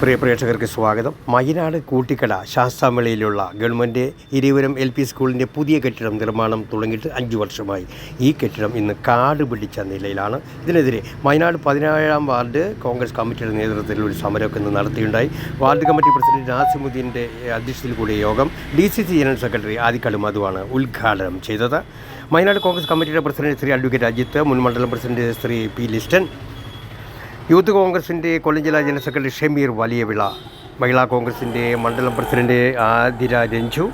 പ്രിയ പ്രേക്ഷകർക്ക് സ്വാഗതം. മയിനാട് കൂട്ടിക്കട ശാസ്താമേളയിലുള്ള ഗവൺമെന്റ് ഇരുവരം എൽ പി സ്കൂളിന്റെ പുതിയ കെട്ടിടം നിർമ്മാണം തുടങ്ങിയിട്ട് അഞ്ച് വർഷമായി. ഈ കെട്ടിടം ഇന്ന് കാട് പിടിച്ച നിലയിലാണ്. ഇതിനെതിരെ മയിനാട് പതിനേഴാം വാർഡ് കോൺഗ്രസ് കമ്മിറ്റിയുടെ നേതൃത്വത്തിൽ ഒരു സമരമൊക്കെ ഇന്ന് നടത്തിയുണ്ടായി. വാർഡ് കമ്മിറ്റി പ്രസിഡന്റ് നാസിമുദ്ദീന്റെ അധ്യക്ഷതയിൽ കൂടിയ യോഗം D C C general secretary ആദിക്കടു മധുവാണ് ഉദ്ഘാടനം ചെയ്തത്. മയിനാട് കോൺഗ്രസ് കമ്മിറ്റിയുടെ പ്രസിഡന്റ് ശ്രീ അഡ്വക്കേറ്റ് അജിത്ത് മുൻ മണ്ഡലം president Shri P Liston youth കോൺഗ്രസിന്റെ കൊല്ലം ജില്ലാ ജനറൽ സെക്രട്ടറി ഷമീർ വലിയവിള മഹിളാ കോൺഗ്രസിന്റെ മണ്ഡലം പ്രസിഡന്റ് ആതിര രഞ്ജു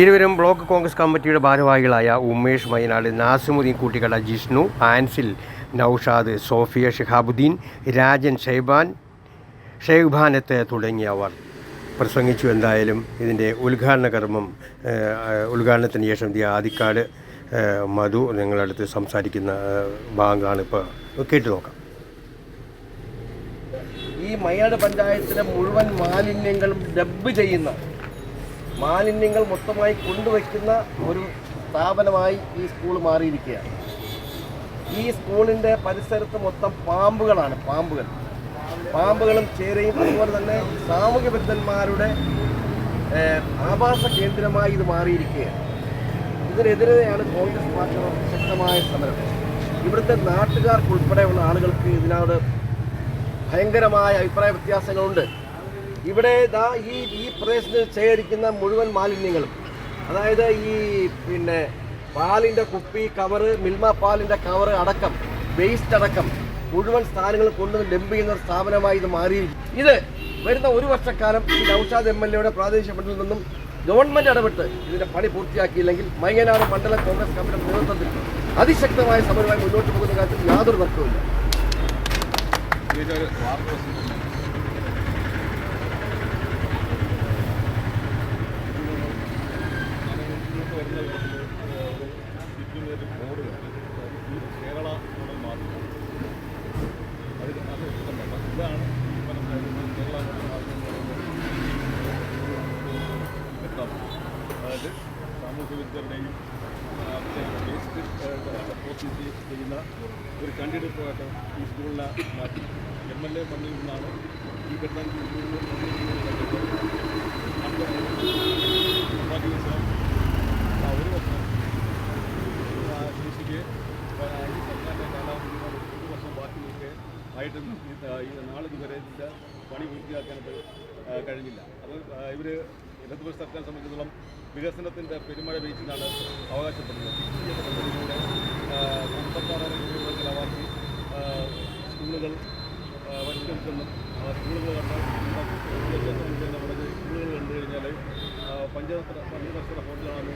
ഇരുവരും ബ്ലോക്ക് കോൺഗ്രസ് കമ്മിറ്റിയുടെ ഭാരവാഹികളായ ഉമേഷ് മൈനാട് നാസിമുദ്ദീൻ കൂട്ടിക്കട ജിഷ്ണു ആൻസിൽ നൌഷാദ് സോഫിയ ഷിഹാബുദ്ദീൻ രാജൻ ഷെയ്ബാൻ ഷെയ്ബാനത്ത് തുടങ്ങിയവർ. പ്രസംഗിച്ചു എന്തായാലും ഇതിന്റെ ഉദ്ഘാടന കർമ്മം ഉദ്ഘാടനത്തിന് ശേഷം ദി ആദിക്കാട് മധു നിങ്ങളടുത്ത് സംസാരിക്കുന്ന ഭാഗമാണ് ഇപ്പോൾ. കേട്ടു നോക്കാം. മയ്യാട് പഞ്ചായത്തിലെ മുഴുവൻ മാലിന്യങ്ങളും ഡബ് ചെയ്യുന്ന മാലിന്യങ്ങൾ മൊത്തമായി കൊണ്ടുവയ്ക്കുന്ന ഒരു സ്ഥാപനമായി ഈ സ്കൂൾ മാറിയിരിക്കുകയാണ്. ഈ സ്കൂളിന്റെ പരിസരത്ത് മൊത്തം പാമ്പുകളാണ് പാമ്പുകൾ. പാമ്പുകളും ചേരയും അതുപോലെ തന്നെ സാമൂഹ്യ വിരുദ്ധന്മാരുടെ ആവാസ കേന്ദ്രമായി ഇത് മാറിയിരിക്കുകയാണ്. ഇതിനെതിരെയാണ് കോൺഗ്രസ് പാർട്ടിയുടെ ശക്തമായ സമരം. ഇവിടുത്തെ നാട്ടുകാർക്കുൾപ്പെടെയുള്ള ആളുകൾക്ക് ഇതിനോട് ഭയങ്കരമായ അഭിപ്രായ വ്യത്യാസങ്ങളുണ്ട്. ഇവിടെ ദാ ഈ ഈ പ്രദേശത്ത് ശേഖരിക്കുന്ന മുഴുവൻ മാലിന്യങ്ങളും അതായത് ഈ പിന്നെ പാലിന്റെ കുപ്പി കവറ് മിൽമ പാലിന്റെ കവറ് അടക്കം വേസ്റ്റ് അടക്കം മുഴുവൻ സ്ഥാനങ്ങൾ കൊണ്ടുവന്ന് ഡംപ് ചെയ്യുന്ന സ്ഥാപനമായി ഇത് മാറിയിരിക്കും ഇത് വരുന്ന ഒരു വർഷക്കാലം ഈ നൌഷാദ് എം എൽ എയുടെ പ്രാദേശിക മണ്ഡലത്തിൽ നിന്നും ഗവൺമെന്റ് ഇടപെട്ട് ഇതിന്റെ പണി പൂർത്തിയാക്കിയില്ലെങ്കിൽ മയ്യനാട് മണ്ഡലം കോൺഗ്രസ് കമ്മിറ്റിയുടെ നേതൃത്വത്തിൽ അതിശക്തമായ സമരമായി മുന്നോട്ട് പോകുന്ന കാര്യത്തിൽ യാതൊരു തർക്കവുമില്ല. മോഡൽ മാതൃക അതായത് സാമൂഹ്യ വിദ്യരുടെയും സപ്പോർട്ട് ചെയ്യുന്ന ഒരു കണ്ടെടുപ്പുമായിട്ട് ഈ സ്കൂളിനെ മാറ്റി എം എൽ എ മണ്ണിൽ നിന്നാണ് ഈ ഘട്ടം ഒരു വർഷം കൃഷിക്ക് ഈ സർക്കാരിന്റെ കാലാവധി ഒരു വർഷം ബാക്കി നിൽക്കെ ആയിട്ടും ഈ ത- ഈ നാളിത് വരെ ഇതിന്റെ പണി പൂർത്തിയാക്കാനായിട്ട് കഴിഞ്ഞില്ല. അപ്പോൾ ഇവർ ഇടതുപക്ഷ സർക്കാരിനെ സംബന്ധിച്ചിടത്തോളം വികസനത്തിന്റെ പെരുമഴ വീഴ്ചയാണ് അവകാശപ്പെടുന്നത്. പദ്ധതിയിലൂടെ അമ്പത്താറ് കോടി രൂപ ചിലവാക്കി സ്കൂളുകൾ പരിഷ്കരിച്ചെന്നും സ്കൂളുകൾ കണ്ട് നമ്മുടെ സ്കൂളുകൾ കണ്ടു കഴിഞ്ഞാൽ പഞ്ചവസ്ത്ര പഞ്ചവസ്ത്ര ഹോട്ടലാണെന്ന്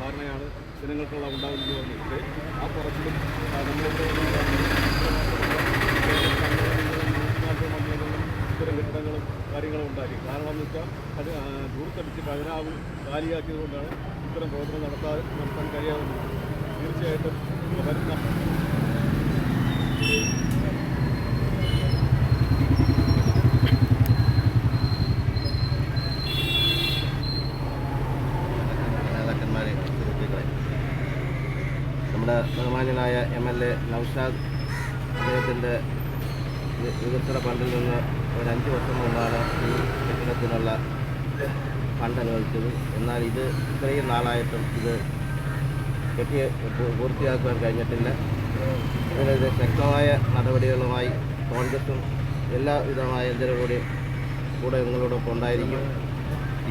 ധാരണയാണ് ജനങ്ങൾക്കുള്ള ഉണ്ടാകുന്നത് പറഞ്ഞിട്ട് ആ പുറത്തിലും ഇത്തരം കെട്ടിടങ്ങളും കാര്യങ്ങളും ഉണ്ടായി. കാരണം എന്ന് വെച്ചാൽ അത് കതിരാവ് കാലിയാക്കിയതുകൊണ്ടാണ് ഇത്തരം പ്രവർത്തനം നടത്താൻ നടത്താൻ കഴിയാവുന്നത്. തീർച്ചയായിട്ടും വരുന്ന നമ്മുടെ ബഹുമാന്യനായ എം എൽ എ നൌഷാദ് അദ്ദേഹത്തിന്റെ വികസന ഫണ്ടിൽ നിന്ന് ഒരു അഞ്ച് വർഷം മുമ്പാണ് ഈ കെട്ടിടത്തിനുള്ള ഫണ്ട് അനുവദിച്ചത് എന്നാൽ ഇത് ഇത്രയും നാളായിട്ടും ഇത് കെട്ടി പൂർത്തിയാക്കുവാൻ കഴിഞ്ഞിട്ടില്ല. ഇതിനെതിരെ ശക്തമായ നടപടികളുമായി കോൺഗ്രസും എല്ലാ വിധമായ ജനങ്ങളുടെയും കൂടെ നിങ്ങളോടൊപ്പം ഉണ്ടായിരിക്കും.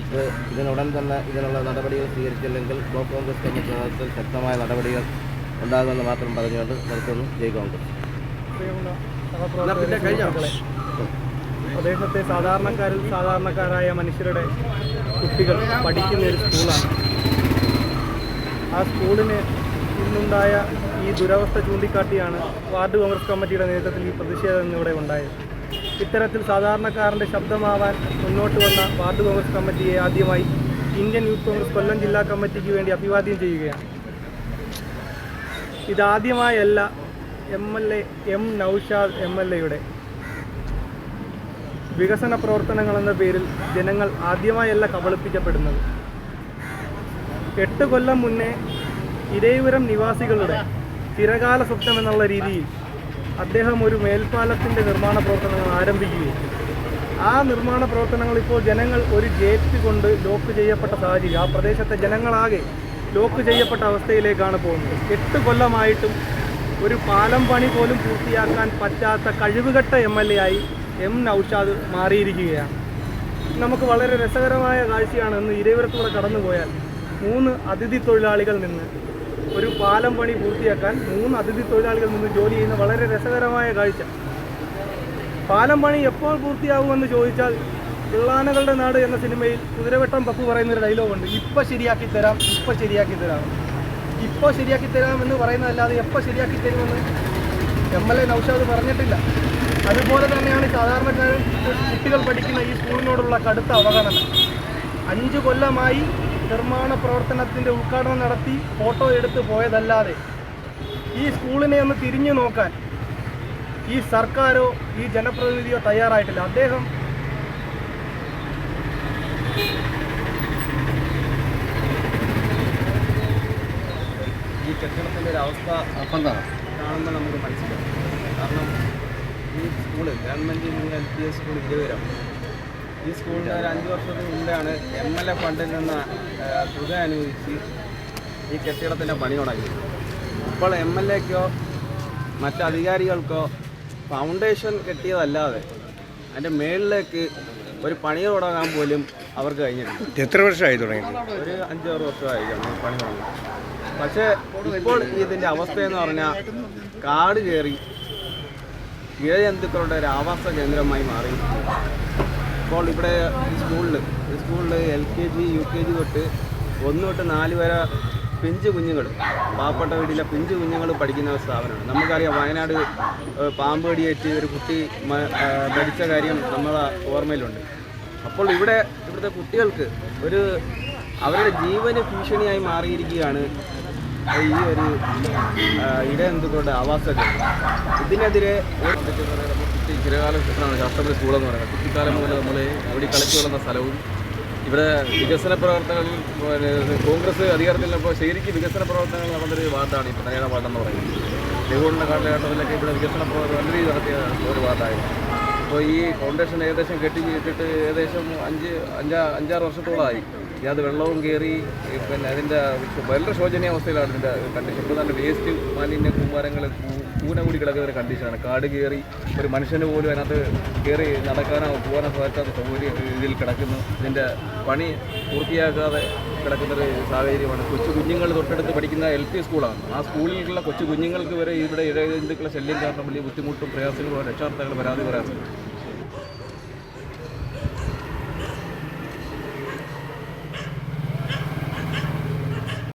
ഇത് ഇതിനുടൻ തന്നെ ഇതിനുള്ള നടപടികൾ സ്വീകരിച്ചില്ലെങ്കിൽ ബ്ലോക്ക് കോൺഗ്രസ് കമ്മിറ്റി നേതൃത്വത്തിൽ ശക്തമായ നടപടികൾ ഉണ്ടാകുമെന്ന് മാത്രം പറഞ്ഞുകൊണ്ട് നിർത്തുന്നു. ജയ് കോൺഗ്രസ്. പ്രദേശത്തെ സാധാരണക്കാരിൽ സാധാരണക്കാരായ മനുഷ്യരുടെ കുട്ടികൾ പഠിക്കുന്ന ഒരു സ്കൂളാണ്. ആ സ്കൂളിന് ഇന്നുണ്ടായ ഈ ദുരവസ്ഥ ചൂണ്ടിക്കാട്ടിയാണ് വാർഡ് കോൺഗ്രസ് കമ്മിറ്റിയുടെ നേതൃത്വത്തിൽ ഈ പ്രതിഷേധം ഇവിടെ ഉണ്ടായത്. ഇത്തരത്തിൽ സാധാരണക്കാരന്റെ ശബ്ദമാവാൻ മുന്നോട്ട് വന്ന വാർഡ് കോൺഗ്രസ് കമ്മിറ്റിയെ ആദ്യമായി ഇന്ത്യൻ യൂത്ത് കോൺഗ്രസ് കൊല്ലം ജില്ലാ കമ്മിറ്റിക്ക് വേണ്ടി അഭിവാദ്യം ചെയ്യുകയാണ്. ഇതാദ്യമായല്ല M L A M Noushad M L എയുടെ വികസന പ്രവർത്തനങ്ങൾ എന്ന പേരിൽ ജനങ്ങൾ ആദ്യമായല്ല കബളിപ്പിക്കപ്പെടുന്നത്. എട്ട് കൊല്ലം മുന്നേ ഇരേപുരം നിവാസികളുടെ ചിരകാല സ്വപ്നം എന്നുള്ള രീതിയിൽ അദ്ദേഹം ഒരു മേൽപ്പാലത്തിന്റെ നിർമ്മാണ പ്രവർത്തനങ്ങൾ ആരംഭിക്കുകയും ആ നിർമ്മാണ പ്രവർത്തനങ്ങൾ ഇപ്പോൾ ജനങ്ങൾ ഒരു ഗേറ്റ് കൊണ്ട് ലോക്ക് ചെയ്യപ്പെട്ട സാഹചര്യം ആ പ്രദേശത്തെ ജനങ്ങളാകെ ലോക്ക് ചെയ്യപ്പെട്ട അവസ്ഥയിലേക്കാണ് പോകുന്നത്. എട്ട് കൊല്ലമായിട്ടും ഒരു പാലം പണി പോലും പൂർത്തിയാക്കാൻ പറ്റാത്ത കഴിവുകെട്ട എം എൽ എ ആയി എം നൌഷാദ് മാറിയിരിക്കുകയാണ്. നമുക്ക് വളരെ രസകരമായ കാഴ്ചയാണ് ഇന്ന് ഇരവിപുരത്തൂടെ കടന്നുപോയാൽ. മൂന്ന് അതിഥി തൊഴിലാളികൾ നിന്ന് ഒരു പാലം പണി പൂർത്തിയാക്കാൻ മൂന്ന് അതിഥി തൊഴിലാളികൾ നിന്ന് ജോലി ചെയ്യുന്ന വളരെ രസകരമായ കാഴ്ച. പാലം പണി എപ്പോൾ പൂർത്തിയാകുമെന്ന് ചോദിച്ചാൽ പിള്ളാനകളുടെ നാട് എന്ന സിനിമയിൽ കുതിരവട്ടം പപ്പു പറയുന്ന ഒരു ഡയലോഗുണ്ട്. ഇപ്പം ശരിയാക്കി തരാം ഇപ്പം ശരിയാക്കി തരാം. ഇപ്പോൾ ശരിയാക്കി തരാമെന്ന് പറയുന്നതല്ലാതെ എപ്പോൾ ശരിയാക്കി തരുമെന്ന് എം എൽ എ നൌഷാദ് പറഞ്ഞിട്ടില്ല. അതുപോലെ തന്നെയാണ് സാധാരണക്കാരൻ കുട്ടികൾ പഠിക്കുന്ന ഈ സ്കൂളിനോടുള്ള കടുത്ത അവഗണന. അഞ്ച് കൊല്ലമായി നിർമ്മാണ പ്രവർത്തനത്തിന്റെ ഉദ്ഘാടനം നടത്തി ഫോട്ടോ എടുത്ത് പോയതല്ലാതെ ഈ സ്കൂളിനെ ഒന്ന് തിരിഞ്ഞു നോക്കാൻ ഈ സർക്കാരോ ഈ ജനപ്രതിനിധിയോ തയ്യാറായിട്ടില്ല. അദ്ദേഹം ഈ കെട്ടിടത്തിന്റെ ഒരു അവസ്ഥ അപ്പം കാണുമ്പോൾ നമുക്ക് മനസ്സിലാവും. കാരണം ഈ school government L P S school ഇരുവരും ഈ സ്കൂളിന് ഒരു അഞ്ച് വർഷത്തിന് മുമ്പാണ് എം എൽ എ ഫണ്ടിൽ നിന്ന് തുക അനുവദിച്ച് ഈ കെട്ടിടത്തിന്റെ പണി തുടങ്ങിയത്. ഇപ്പോൾ എം എൽ എക്കോ മറ്റധികാരികൾക്കോ ഫൗണ്ടേഷൻ കെട്ടിയതല്ലാതെ അതിന്റെ മേളിലേക്ക് ഒരു പണി തുടങ്ങാൻ പോലും അവർക്ക് കഴിഞ്ഞിട്ടുണ്ട് എത്ര വർഷമായി തുടങ്ങി ഒരു അഞ്ചാറ് വർഷമായി പണി തുടങ്ങി. പക്ഷേ ഇപ്പോൾ ഇതിന്റെ അവസ്ഥയെന്ന് പറഞ്ഞാൽ കാട് കയറി ഇഴജന്തുക്കളുടെ ഒരു ആവാസ കേന്ദ്രമായി മാറി. അപ്പോൾ ഇവിടെ സ്കൂളിൽ സ്കൂളിൽ L K G U K G തൊട്ട് ഒന്ന് തൊട്ട് നാല് വരെ പിഞ്ച് കുഞ്ഞുങ്ങൾ പാവപ്പെട്ട വീട്ടിലെ പിഞ്ച് കുഞ്ഞുങ്ങൾ പഠിക്കുന്ന ഒരു സ്ഥാപനമാണ്. നമുക്കറിയാം വയനാട് പാമ്പ് കടിയേറ്റ് ഒരു കുട്ടി മരിച്ച കാര്യം നമ്മളെ ഓർമ്മയിലുണ്ട്. അപ്പോൾ ഇവിടെ ഇവിടുത്തെ കുട്ടികൾക്ക് ഒരു അവരുടെ ജീവന് ഭീഷണിയായി മാറിയിരിക്കുകയാണ് ഈ ഒരു ഇട എന്തുകൊണ്ട് ആവാസ ഇതിനെതിരെ കുട്ടി ചിരകാല ചിത്രമാണ് ശാസ്ത്രപതി സ്കൂളെന്ന് പറയുന്നത്. കുട്ടിക്കാലം മുതൽ നമ്മൾ അവിടെ കളിച്ചു വളർന്ന സ്ഥലവും ഇവിടെ വികസന പ്രവർത്തനങ്ങൾ കോൺഗ്രസ് അധികാരത്തിലുള്ളപ്പോൾ ശരിക്കും വികസന പ്രവർത്തനങ്ങൾ നടന്നൊരു വാർഡാണ് ഈ പനേഴ വാർഡെന്ന് പറയുന്നത്. നെഹ്റുവിന്റെ കാലഘട്ടത്തിലൊക്കെ ഇവിടെ വികസന പ്രവർത്തനം നല്ല രീതിയിൽ നടത്തിയ ഒരു വാർഡായിരുന്നു. അപ്പോൾ ഈ ഫൗണ്ടേഷൻ ഏകദേശം കെട്ടി ഇട്ടിട്ട് ഏകദേശം അഞ്ച് അഞ്ചാ അഞ്ചാറ് വർഷത്തോളമായി. അത് വെള്ളവും കയറി പിന്നെ അതിന്റെ വളരെ ശോചനീയ അവസ്ഥയിലാണ് ഇതിന്റെ കണ്ടീഷൻ ഇപ്പോൾ നല്ല വേസ്റ്റ് മാലിന്യ കൂമ്പാരങ്ങൾ കൂന കൂടി കിടക്കുന്ന ഒരു കണ്ടീഷനാണ് കാട് കയറി ഒരു മനുഷ്യന് പോലും അതിനകത്ത് കയറി നടക്കാനോ പോകാനോ പറ്റാത്ത സൗകര്യം ഇതിൽ കിടക്കുന്നു. ഇതിന്റെ പണി പൂർത്തിയാക്കാതെ കിടക്കുന്നൊരു സാഹചര്യമാണ്. കൊച്ചു കുഞ്ഞുങ്ങൾ തൊട്ടടുത്ത് പഠിക്കുന്ന എൽ പി സ്കൂളാണ്. ആ സ്കൂളിലുള്ള കൊച്ചു കുഞ്ഞുങ്ങൾക്ക് വരെ ഇവിടെ ഇഴജന്തുക്കളെ ശല്യം കാരണം വലിയ ബുദ്ധിമുട്ടും പ്രയാസങ്ങളും രക്ഷാർത്ഥങ്ങൾ പരാതി പറയാറുണ്ട്